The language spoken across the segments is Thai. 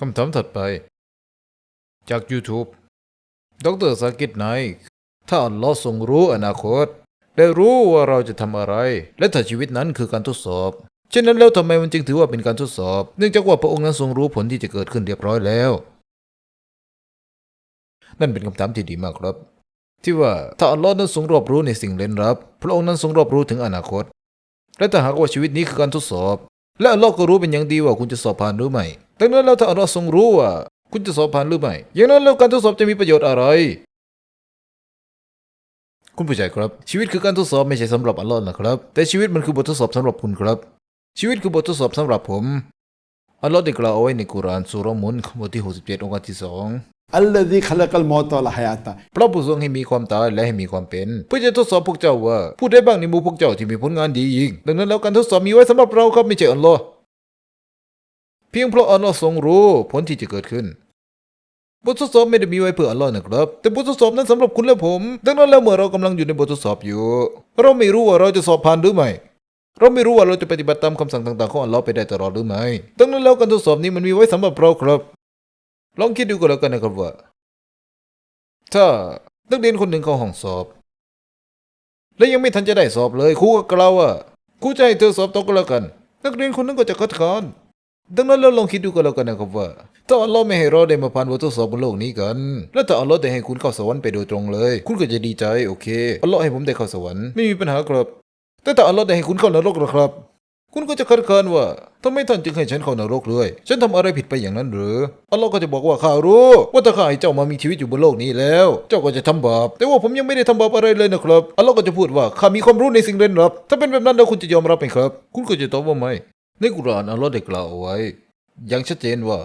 คำถามถัดไป จาก YouTube ดรสากิตไนท์ถ้าอัลลอฮ์ทรงรู้อนาคต ได้รู้ว่าเราจะทำอะไร และถ้าชีวิตนั้นคือการทดสอบเช่นนั้นแล้วทำไมมันจึงถือว่าเป็นการทดสอบ เนื่องจากว่าพระองค์นั้นทรงรู้ผลที่จะเกิดขึ้นเรียบร้อยแล้ว นั่นเป็นคำถามที่ดีมากครับ ที่ว่าถ้าอัลลอฮ์นั้นทรงรอบรู้ในสิ่งเร้นลับ พระองค์นั้นทรงรอบรู้ถึงอนาคต และถ้าหากว่าชีวิตนี้คือการทดสอบ และอัลลอฮ์ก็รู้เป็นอย่างดีว่าคุณจะสอบผ่านหรือไม่ ดังนั้นแล้วถ้าอัลลอฮ์ทรงรู้ว่า คุณจะสอบผ่านหรือไม่ อย่างนั้นแล้วการทดสอบจะมีประโยชน์อะไร คุณผู้ชายครับ ชีวิตคือการทดสอบไม่ใช่สำหรับอัลลอฮ์นะครับ แต่ชีวิตมันคือบททดสอบสำหรับคุณครับ ชีวิตคือบททดสอบสำหรับผม อัลลอฮ์ได้กล่าวเอาไว้ในกุรานสุราะห์มุนบทที่67อง อัลลอฮีขลักลมอตอลฮายาตาพระผู้ทรงให้มีความตายและให้มีความเป็น เพื่อจะทดสอบพวกเจ้าว่า ผู้ใดบ้างในหมู่พวกเจ้าที่มีผลงานดียิ่ง ดังนั้นแล้วการทดสอบมีไว้สำหรับเราครับไม่ใช่อัลลอฮ์เพียงเพราะอัลลอฮ์ทรงรู้ผลที่จะเกิดขึ้น บททดสอบไม่ได้มีไว้เพื่ออัลลอฮ์นะครับ แต่บททดสอบนั้นสำหรับคุณและผม ดังนั้นแล้วเมื่อเรากำลังอยู่ในบททดสอบอยู่ เราไม่รู้ว่าเราจะสอบผ่านหรือไม่เราไม่รู้ว่าเราจะปฏิบัติตามคำสั่งต่างๆของอัลลอฮ์ไปได้ตลอดหรือไม่ ดังนั้นแล้วการทดสอบนี้มันมีไว้สำหรับเราครับ ลองคิดดูก็แล้วกันนะครับว่า ถ้านักเรียนคนหนึ่งเข้าห้องสอบ และยังไม่ทันจะได้สอบเลยครูก็กล่าวว่าครูจะให้เธอสอบตกก็แล้วกัน นักเรียนคนนั้นก็จะคัดค้านดังนั้นเราลองคิดดูก็แล้วกันนะครับว่าถ้าอัลลอฮ์ไม่ให้เราได้มาผ่านบททดสอบบนโลกนี้กัน แล้วถ้าอัลลอฮ์ได้ให้คุณเข้าสวรรค์ไปโดยตรงเลย คุณก็จะดีใจโอเคอัลลอฮ์ให้ผมได้เข้าสวรรค์ไม่มีปัญหาครับ แต่ถ้าอัลลอฮ์ได้ให้คุณเข้านรกนะครับ คุณก็จะคัดค้านว่าทำไมท่านจึงให้ฉันเข้านรกเลย ฉันทำอะไรผิดไปอย่างนั้นหรืออัลลอฮ์ก็จะบอกว่าข้ารู้ ว่าถ้าข้าให้เจ้ามามีชีวิตอยู่บนโลกนี้แล้ว เจ้าก็จะทำบาปแต่ว่าผมยังไม่ได้ทำบาปอะไรเลยนะครับอัลลอฮ์ก็จะพูดว่าข้ามีความรู้ในสิ่งเร้นลับ ถ้าเป็นแบบนั้นแล้วคุณจะยอมรับไหมครับ คุณก็จะตอบว่าไม่ในกุรอานอัลลอฮ์ได้กล่าวเอาไว้ อย่างชัดเจนว่า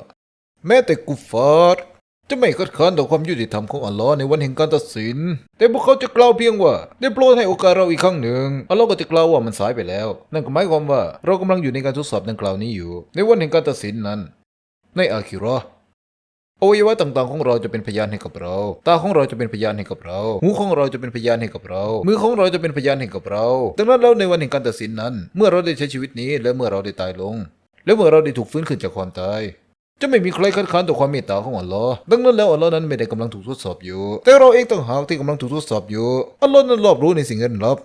แม้แต่กุฟาร์ จะไม่คัดค้านต่อความยุติธรรมของอัลลอฮ์ในวันแห่งการตัดสิน แต่พวกเขาจะกล่าวเพียงว่า ได้โปรดให้โอกาสเราอีกครั้งหนึ่ง อัลลอฮ์ก็จะกล่าวว่ามันสายไปแล้ว นั่นก็หมายความว่าเรากำลังอยู่ในการทดสอบดังกล่าวนี้อยู่ ในวันแห่งการตัดสินนั้น ในอาคิราะห์อวัยวะต่างๆของเราจะเป็นพยานให้กับเรา ตาของเราจะเป็นพยานให้กับเรา หูของเราจะเป็นพยานให้กับเรา มือของเราจะเป็นพยานให้กับเรา ดังนั้นแล้วในวันแห่งการตัดสินนั้น เมื่อเราได้ใช้ชีวิตนี้และเมื่อเราได้ตายลง และเมื่อเราได้ถูกฟื้นขึ้นจากความตาย จะไม่มีใครคัดค้านต่อความเมตตาของอัลลอฮ์ดังนั้นแล้วอัลลอฮ์นั้นไม่ได้กำลังถูกทดสอบอยู่ แต่เราเองต่างหากที่กำลังถูกทดสอบอยู่ อัลลอฮ์นั้นรอบรู้ในสิ่งนั้นลับ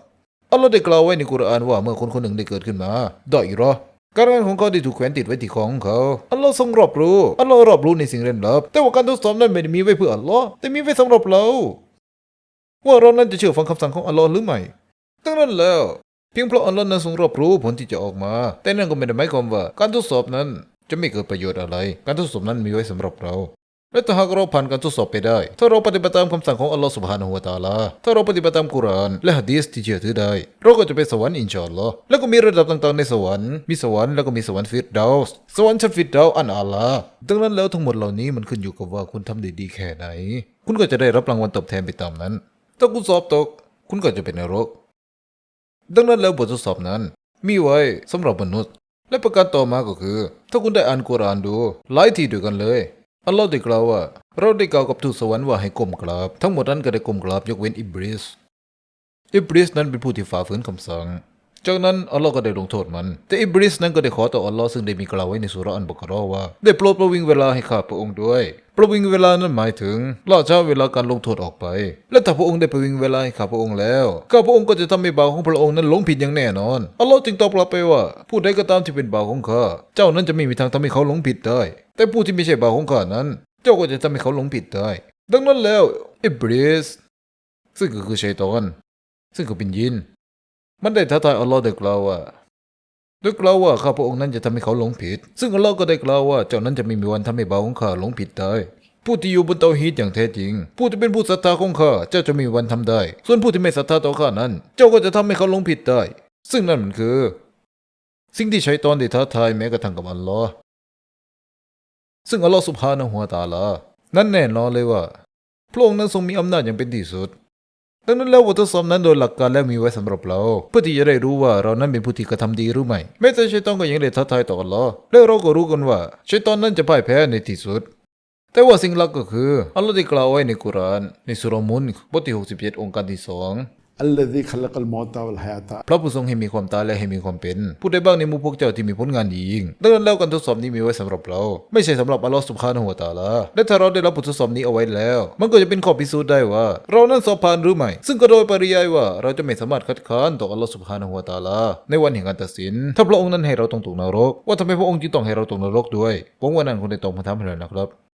อัลลอฮ์ได้กล่าวไว้ในกุรอานว่าเมื่อคนคนหนึ่งได้เกิดขึ้นมาดอยรอการงานของเขาได้ถูกแขวนติดไว้ที่คอของเขา อัลลอฮ์ทรงรอบรู้ อัลลอฮ์รอบรู้ในสิ่งเร้นลับ แต่ว่าการทดสอบนั้นไม่ได้มีไว้เพื่ออัลลอฮ์แต่มีไว้สำหรับเรา ว่าเรานั้นจะเชื่อฟังคำสั่งของอัลลอฮ์หรือไม่ ดังนั้นแล้ว เพียงเพราะอัลลอฮ์นั้นทรงรอบรู้ผลที่จะออกมา แต่นั่นก็ไม่ได้หมายความว่าการทดสอบนั้น จะไม่เกิดประโยชน์อะไร การทดสอบนั้นมีไว้สำหรับเรา และถ้าหากเราผ่านการทดสอบไปได้ ถ้าเราปฏิบัติตามคำสั่งของอัลลอฮ์สุบฮานะฮูวะตาลา ถ้าเราปฏิบัติตามกุราน และฮะดีษที่เชื่อถือได้ เราก็จะไปสวรรค์อินชาอัลลอฮ์แล้วก็มีระดับต่างๆในสวรรค์ มีสวรรค์แล้วก็มีสวรรค์ฟิรดาวส์สวรรค์ชั้นฟิรดาวส์อันอาลาดังนั้นแล้วทั้งหมดเหล่านี้มันขึ้นอยู่กับว่าคุณทำได้ดีแค่ไหน คุณก็จะได้รับรางวัลตอบแทนไปตามนั้น ถ้าคุณสอบตก คุณก็จะเป็นนรก ดังนั้นแล้วบททดสอบนั้น มีไว้สำหรับมนุษย์ และประการต่อมาก็คือ ถ้าคุณได้อ่านกุรานดูหลายทีด้วยกันเลย อัลลอฮ์ได้กล่าวว่า เราได้กล่าวกับทูตสวรรค์ว่าให้ก้มกราบ ทั้งหมดนั้นก็ได้ก้มกราบยกเว้นอิบริส อิบริสนั้นเป็นผู้ที่ฝ่าฝืนคำสั่ง จากนั้นอัลลอฮ์ก็ได้ลงโทษมัน แต่อิบริสนั้นก็ได้ขอต่ออัลลอฮ์ซึ่งได้มีกล่าวไว้ในสุราอันบกเราว่า ได้โปรดประวิงเวลาให้ข้าพระองค์ด้วย ประวิงเวลานั้นหมายถึงล่าช้าเวลาการลงโทษออกไป และถ้าพระองค์ได้ประวิงเวลาให้ข้าพระองค์แล้วข้าพระองค์ก็จะทำให้บ่าวของพระองค์นั้นหลงผิดอย่างแน่นอนอัลลอฮ์จึงตอบกลับไปว่า ผู้ใดก็ตามที่เป็นบ่าวของข้าเจ้านั้นจะไม่มีทางทำให้เขาหลงผิดได้ แต่ผู้ที่ไม่ใช่บ่าวของข้านั้น เจ้าก็จะทำให้เขาหลงผิดได้ ดังนั้นแล้วอิบริสซึ่งก็คือชัยตอนซึ่งก็เป็นยิน มันได้ท้าทายอัลลอฮ์ได้กล่าวว่าด้วยกล่าวว่าข้าพระองค์นั้นจะทำให้เขาหลงผิด ซึ่งอัลลอฮ์ก็ได้กล่าวว่าเจ้านั้นจะไม่มีวันทำให้บาของข้าหลงผิดได้ผู้ที่อยู่บนเตาฮีดอย่างแท้จริง ผู้ที่เป็นผู้ศรัทธาของข้าเจ้าจะมีวันทำได้ ส่วนผู้ที่ไม่ศรัทธาต่อข้านั้น เจ้าก็จะทำให้เขาหลงผิดได้ ซึ่งนั่นมันคือ สิ่งที่ชัยตอนได้ท้าทายแม้กระทั่งกับอัลลอฮ์ซึ่งอัลลอฮ์สุบฮานะฮูวตาลา นั้นแน่นอนเลยว่า พระองค์นั้นทรงมีอำนาจอย่างเป็นที่สุด ดังนั้นแล้วบททดสอบนั้นโดยหลักการแล้วมีไว้สำหรับเราเพื่อที่จะได้รู้ว่าเรานั้นเป็นผู้ที่กระทำดีหรือไม่แม้แต่ชัยตอนก็ยังได้ท้าทายต่ออัลลอฮ์และเราก็รู้กันว่าชัยตอนนั้นจะพ่ายแพ้ในที่สุด แต่ว่าสิ่งหลักก็คืออัลลอฮ์ได้กล่าวไว้ในกุรานในสุรมุนบทที่ 67 องค์การที่สอง อัลลอฮิขักลมอตาลฮายาตาพระผู้ทรงให้มีความตายและให้มีความเป็น ผู้ใดบ้างในมู่พวกเจ้าที่มีผลงานดียิ่งดังนั้นแล้วการทดสอบนี้มีไว้สำหรับเรา ไม่ใช่สำหรับอัลลอฮฺสุบฮานหัวตาละและถ้าเราได้รับบททดสอบนี้เอาไว้แล้ว มันก็จะเป็นข้อพิสูจน์ได้ว่า เรานั้นสอบผ่านหรือไม่ ซึ่งก็โดยปริยายว่า เราจะไม่สามารถคัดค้านต่ออัลลอฮฺสุบฮานหัวตาละในวันแห่งการตัดสิน ถ้าพระองค์นั้นให้เราต้องตกนรก ว่าทำไมพระองค์จึงต้องให้เราตกนรกด้วยผมว่านั่นคงได้ตรงมาทำให้เราวนะครับ